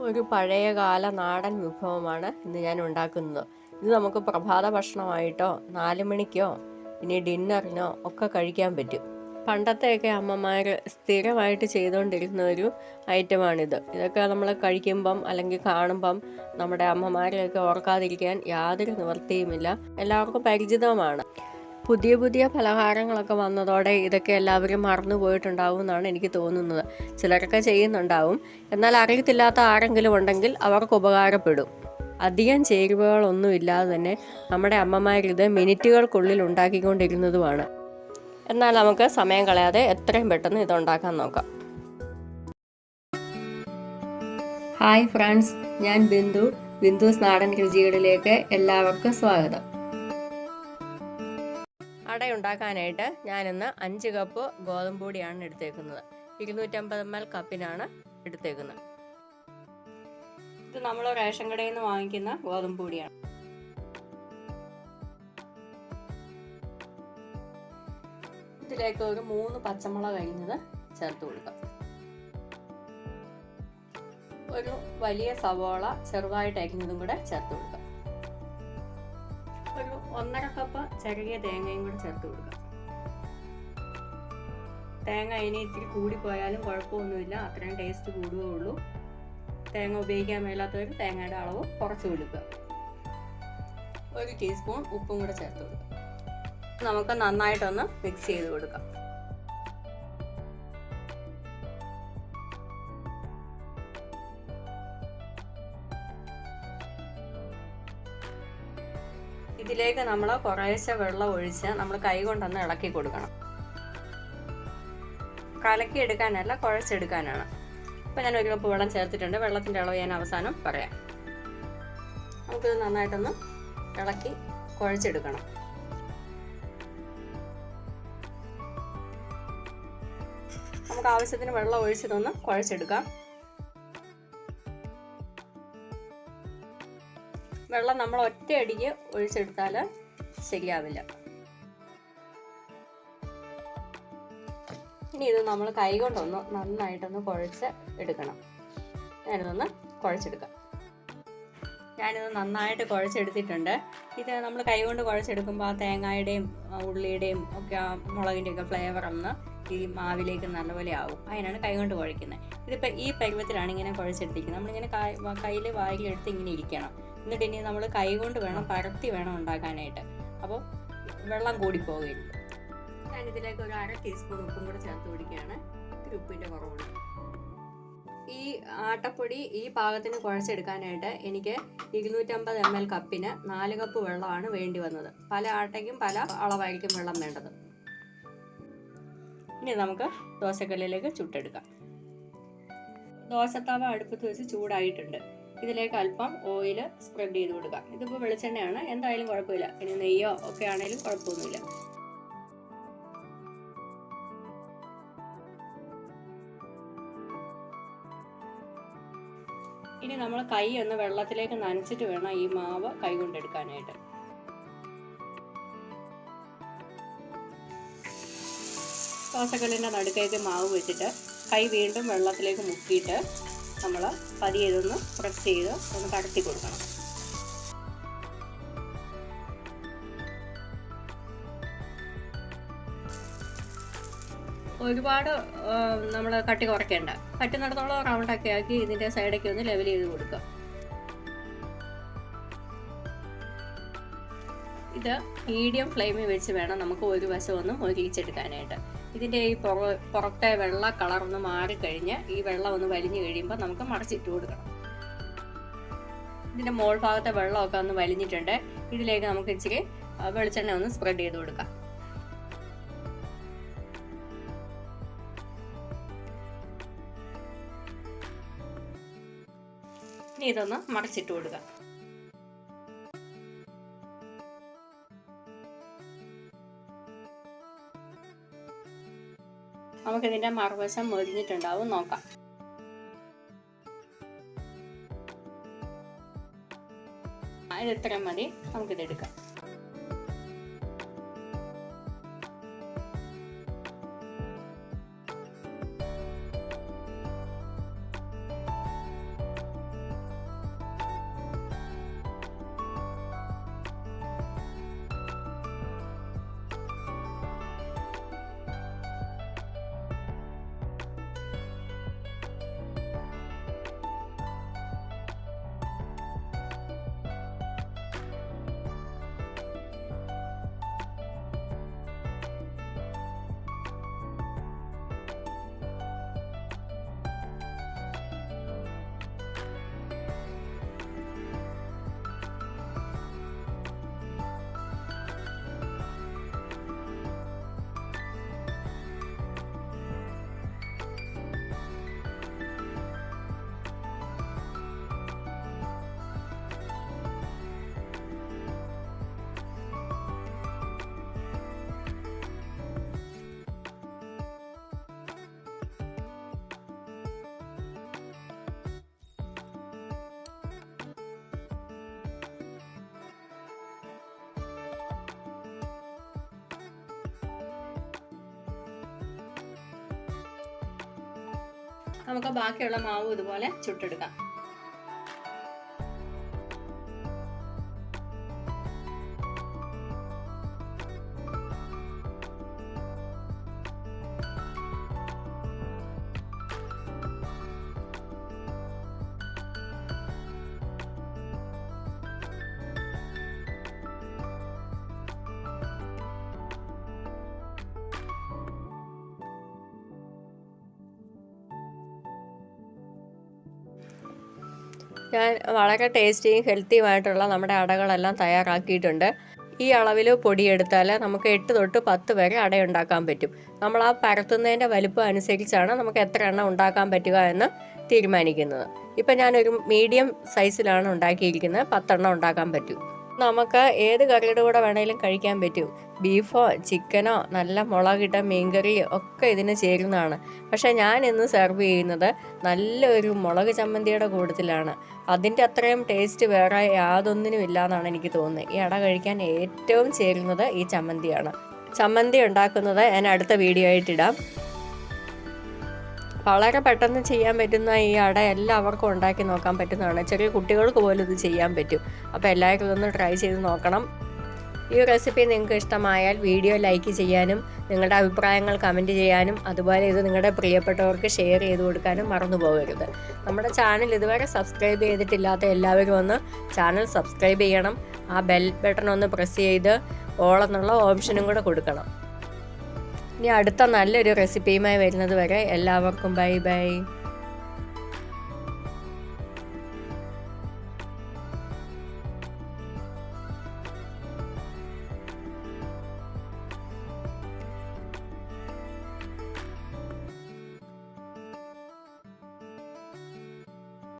ഒരു പഴയകാല നാടൻ വിഭവമാണ് ഇന്ന് ഞാൻ ഉണ്ടാക്കുന്നത്. ഇത് നമുക്ക് പ്രഭാത ഭക്ഷണമായിട്ടോ നാല് മണിക്കോ ഇനി ഡിന്നറിനോ ഒക്കെ കഴിക്കാൻ പറ്റും. പണ്ടത്തെയൊക്കെ അമ്മമാർ സ്ഥിരമായിട്ട് ചെയ്തുകൊണ്ടിരുന്ന ഒരു ഐറ്റമാണിത്. ഇതൊക്കെ നമ്മൾ കഴിക്കുമ്പം അല്ലെങ്കിൽ കാണുമ്പം നമ്മുടെ അമ്മമാരെയൊക്കെ ഓർക്കാതിരിക്കാൻ യാതൊരു നിവൃത്തിയുമില്ല. എല്ലാവർക്കും പരിചിതമാണ് പുതിയ പുതിയ പലഹാരങ്ങളൊക്കെ വന്നതോടെ ഇതൊക്കെ എല്ലാവരും മറന്നു പോയിട്ടുണ്ടാവും എന്നാണ് എനിക്ക് തോന്നുന്നത്. ചിലരൊക്കെ ചെയ്യുന്നുണ്ടാവും. എന്നാൽ അറിയത്തില്ലാത്ത ആരെങ്കിലും ഉണ്ടെങ്കിൽ അവർക്ക് ഉപകാരപ്പെടും. അധികം ചേരുവകളൊന്നും ഇല്ലാതെ തന്നെ നമ്മുടെ അമ്മമാരിത് മിനിറ്റുകൾക്കുള്ളിൽ ഉണ്ടാക്കിക്കൊണ്ടിരുന്നതുമാണ്. എന്നാൽ നമുക്ക് സമയം കളയാതെ എത്രയും പെട്ടെന്ന് ഇത് ഉണ്ടാക്കാൻ നോക്കാം. ഹായ് ഫ്രണ്ട്സ് ഞാൻ ബിന്ദു. ബിന്ദുസ് നാടൻ രുചികളിലേക്ക് എല്ലാവർക്കും സ്വാഗതം. അട ഉണ്ടാക്കാനായിട്ട് ഞാനിന്ന് അഞ്ച് കപ്പ് ഗോതമ്പ് പൊടിയാണ് എടുത്തേക്കുന്നത്. ഇരുന്നൂറ്റമ്പത് എം എൽ കപ്പിനാണ് എടുത്തേക്കുന്നത്. ഇത് നമ്മൾ റേഷൻ കടയിൽ നിന്ന് വാങ്ങിക്കുന്ന ഗോതമ്പ് പൊടിയാണ് ഇതിലേക്ക് ഒരു മൂന്ന് പച്ചമുളക് കഴിഞ്ഞത് ചേർത്ത് കൊടുക്കാം. ഒരു വലിയ സവോള ചെറുതായിട്ട് അരിഞ്ഞതും കൂടെ ചേർത്ത് കൊടുക്കാം. ഒരു ഒന്നര കപ്പ് ചെറിയ തേങ്ങയും കൂടെ ചേർത്ത് കൊടുക്കാം. തേങ്ങ ഇനി ഇത്തിരി കൂടിപ്പോയാലും കുഴപ്പമൊന്നുമില്ല. അത്രയും ടേസ്റ്റ് കൂടുകയേ ഉള്ളൂ. തേങ്ങ ഉപയോഗിക്കാൻ മേലാത്തവർ തേങ്ങയുടെ അളവ് കുറച്ച് കൊടുക്കുക. ഒരു ടീസ്പൂൺ ഉപ്പും കൂടെ ചേർത്ത് കൊടുക്കുക. നമുക്ക് നന്നായിട്ടൊന്ന് മിക്സ് ചെയ്ത് കൊടുക്കാം. ഇതിലേക്ക് നമ്മൾ കുറേശ്ശെ വെള്ളം ഒഴിച്ച് നമ്മൾ കൈ കൊണ്ടൊന്ന് ഇളക്കി കൊടുക്കണം. കലക്കി എടുക്കാനല്ല കുഴച്ചെടുക്കാനാണ്. അപ്പം ഞാൻ ഒരു കപ്പ് വെള്ളം ചേർത്തിട്ടുണ്ട്. വെള്ളത്തിന്റെ അളവ് ഞാൻ അവസാനം പറയാം. നമുക്കിത് നന്നായിട്ടൊന്ന് ഇളക്കി കുഴച്ചെടുക്കണം. നമുക്ക് ആവശ്യത്തിന് വെള്ളം ഒഴിച്ചതൊന്ന് കുഴച്ചെടുക്കാം. വെള്ളം നമ്മൾ ഒറ്റയടിക്ക് ഒഴിച്ചെടുത്താൽ ശരിയാവില്ല. ഇനി ഇത് നമ്മൾ കൈ കൊണ്ടൊന്ന് നന്നായിട്ടൊന്ന് കുഴച്ച് എടുക്കണം. ഞാനിതൊന്ന് കുഴച്ചെടുക്കാം. ഞാനിത് നന്നായിട്ട് കുഴച്ചെടുത്തിട്ടുണ്ട്. ഇത് നമ്മൾ കൈകൊണ്ട് കുഴച്ചെടുക്കുമ്പോൾ ആ തേങ്ങയുടെയും ഉള്ളിയുടെയും ഒക്കെ ആ മുളകിന്റെയൊക്കെ ഫ്ലേവർ ഒന്ന് ഈ മാവിലേക്ക് നല്ലപോലെ ആവും. അതിനാണ് കൈകൊണ്ട് കുഴയ്ക്കുന്നത്. ഇതിപ്പോൾ ഈ പരുവത്തിലാണ് ഇങ്ങനെ കുഴച്ചെടുത്തിരിക്കുന്നത്. നമ്മളിങ്ങനെ കൈ കയ്യിൽ വായിലെടുത്ത് ഇങ്ങനെ ഇരിക്കണം. എന്നിട്ട് ഇനി നമ്മൾ കൈ കൊണ്ട് വേണം പരത്തി വേണം ഉണ്ടാക്കാനായിട്ട്. അപ്പോൾ വെള്ളം കൂടി പോവുകയില്ല ഞാനിതിലേക്ക് ഒരു അര ടീസ്പൂൺ ഉപ്പും കൂടെ ചേർത്ത് പിടിക്കുകയാണ്. ഇത്തിരി ഉപ്പിന്റെ കുറവുണ്ട് ഈ ആട്ടപ്പൊടി ഈ പാകത്തിന് കുഴച്ചെടുക്കാനായിട്ട് എനിക്ക് ഇരുന്നൂറ്റമ്പത് എം എൽ കപ്പിന് നാല് കപ്പ് വെള്ളമാണ് വേണ്ടി വന്നത്. പല ആട്ടയ്ക്കും പല അളവായിരിക്കും വെള്ളം വേണ്ടത്. ഇനി നമുക്ക് ദോശക്കല്ലിലേക്ക് ചുട്ടെടുക്കാം. ദോശത്താവ അടുപ്പത്ത് വെച്ച് ചൂടായിട്ടുണ്ട്. ഇതിലേക്ക് അല്പം ഓയിൽ സ്പ്രെഡ് ചെയ്ത് കൊടുക്കുക. ഇതിപ്പോൾ വെളിച്ചെണ്ണയാണ്. എന്തായാലും കുഴപ്പമില്ല. ഇനി നെയ്യോ ഒക്കെ ആണെങ്കിലും കുഴപ്പമൊന്നുമില്ല. ഇനി നമ്മൾ കൈ ഒന്ന് വെള്ളത്തിലേക്ക് നനച്ചിട്ട് വേണം ഈ മാവ് കൈ കൊണ്ടെടുക്കാനായിട്ട് ദോശക്കല്ലിന്റെ നടുക്കേക്ക് മാവ് വെച്ചിട്ട് കൈ വീണ്ടും വെള്ളത്തിലേക്ക് മുക്കിയിട്ട് നമ്മൾ പതിയെ ഇതൊന്ന് പ്രസ് ചെയ്ത് ഒന്ന് കടത്തി കൊടുക്കണം. ഒരുപാട് നമ്മൾ കട്ടി കുറയ്ക്കേണ്ട. പറ്റുന്നിടത്തോളം റൗണ്ടൊക്കെ ആക്കി ഇതിന്റെ സൈഡൊക്കെ ഒന്ന് ലെവൽ ചെയ്ത് കൊടുക്കുക. ഇത് മീഡിയം ഫ്ലെയിമിൽ വെച്ച് വേണം നമുക്ക് ഒരു വശം ഒന്ന് മൊരിയിച്ചെടുക്കാനായിട്ട് ഇതിന്റെ ഈ പുറ പുറത്തെ വെള്ള കളർ ഒന്ന് മാറിക്കഴിഞ്ഞ് ഈ വെള്ളം ഒന്ന് വലിഞ്ഞു കഴിയുമ്പോൾ നമുക്ക് മറച്ചിട്ട് കൊടുക്കണം. ഇതിന്റെ മോൾ ഭാഗത്തെ വെള്ളമൊക്കെ ഒന്ന് വലിഞ്ഞിട്ടുണ്ട്. ഇതിലേക്ക് നമുക്ക് ഇച്ചിരി വെളിച്ചെണ്ണ ഒന്ന് സ്പ്രെഡ് ചെയ്ത് കൊടുക്കാം. ഇനി ഇതൊന്ന് മറച്ചിട്ട് കൊടുക്കാം. നമുക്കിതിന്റെ മറുവശം മൊരിഞ്ഞിട്ടുണ്ടാവും നോക്കാം. ഇത് ഇത്രയും മതി. നമുക്കിത് നമുക്ക് ബാക്കിയുള്ള മാവ് ഇതുപോലെ ചുട്ടെടുക്കാം. ഞാൻ വളരെ ടേസ്റ്റിയും ഹെൽത്തിയുമായിട്ടുള്ള നമ്മുടെ അടകളെല്ലാം തയ്യാറാക്കിയിട്ടുണ്ട്. ഈ അളവിൽ പൊടിയെടുത്താൽ നമുക്ക് എട്ട് തൊട്ട് പത്ത് വരെ അട ഉണ്ടാക്കാൻ പറ്റും. നമ്മൾ ആ പരത്തുന്നതിന്റെ വലുപ്പം അനുസരിച്ചാണ് നമുക്ക് എത്ര എണ്ണം ഉണ്ടാക്കാൻ പറ്റുക എന്ന് തീരുമാനിക്കുന്നത്. ഇപ്പം ഞാനൊരു മീഡിയം സൈസിലാണ് ഉണ്ടാക്കിയിരിക്കുന്നത്. പത്തെണ്ണം ഉണ്ടാക്കാൻ പറ്റും. നമുക്ക് ഏത് കറിയുടെ കൂടെ വേണേലും കഴിക്കാൻ പറ്റും. ബീഫോ ചിക്കനോ നല്ല മുളകിട്ട മീൻകറിയോ ഒക്കെ ഇതിന് ചേരുന്നതാണ്. പക്ഷേ ഞാൻ ഇന്ന് സെർവ് ചെയ്യുന്നത് നല്ലൊരു മുളക് ചമ്മന്തിയുടെ കൂട്ടത്തിലാണ്. അതിന്റെ അത്രയും ടേസ്റ്റ് വേറെ യാതൊന്നിനും ഇല്ലയെന്നാണ് എനിക്ക് തോന്നുന്നത്. ഈ അട കഴിക്കാൻ ഏറ്റവും ചേരുന്നത് ഈ ചമ്മന്തിയാണ്. ചമ്മന്തി ഉണ്ടാക്കുന്നത് ഞാൻ അടുത്ത വീഡിയോ ആയിട്ടിടാം വളരെ പെട്ടെന്ന് ചെയ്യാൻ പറ്റുന്ന ഈ അട എല്ലാം എല്ലാവർക്കും ഉണ്ടാക്കി നോക്കാൻ പറ്റുന്നതാണ്. ചെറിയ കുട്ടികൾക്ക് പോലും ഇത് ചെയ്യാൻ പറ്റും. അപ്പോൾ എല്ലാവർക്കും ഇതൊന്ന് ട്രൈ ചെയ്ത് നോക്കണം. ഈ റെസിപ്പി നിങ്ങൾക്ക് ഇഷ്ടമായാൽ വീഡിയോ ലൈക്ക് ചെയ്യാനും നിങ്ങളുടെ അഭിപ്രായങ്ങൾ കമന്റ് ചെയ്യാനും അതുപോലെ ഇത് നിങ്ങളുടെ പ്രിയപ്പെട്ടവർക്ക് ഷെയർ ചെയ്ത് കൊടുക്കാനും മറന്നു പോകരുത്. നമ്മുടെ ചാനൽ ഇതുവരെ സബ്സ്ക്രൈബ് ചെയ്തിട്ടില്ലാത്ത എല്ലാവരും ഒന്ന് ചാനൽ സബ്സ്ക്രൈബ് ചെയ്യണം. ആ ബെൽ ബട്ടൺ ഒന്ന് പ്രസ് ചെയ്ത് ഓൾ എന്നുള്ള ഓപ്ഷനും കൂടെ കൊടുക്കണം. ഇനി അടുത്ത നല്ലൊരു റെസിപ്പിയുമായി വരുന്നത് വരെ എല്ലാവർക്കും ബൈ ബൈ.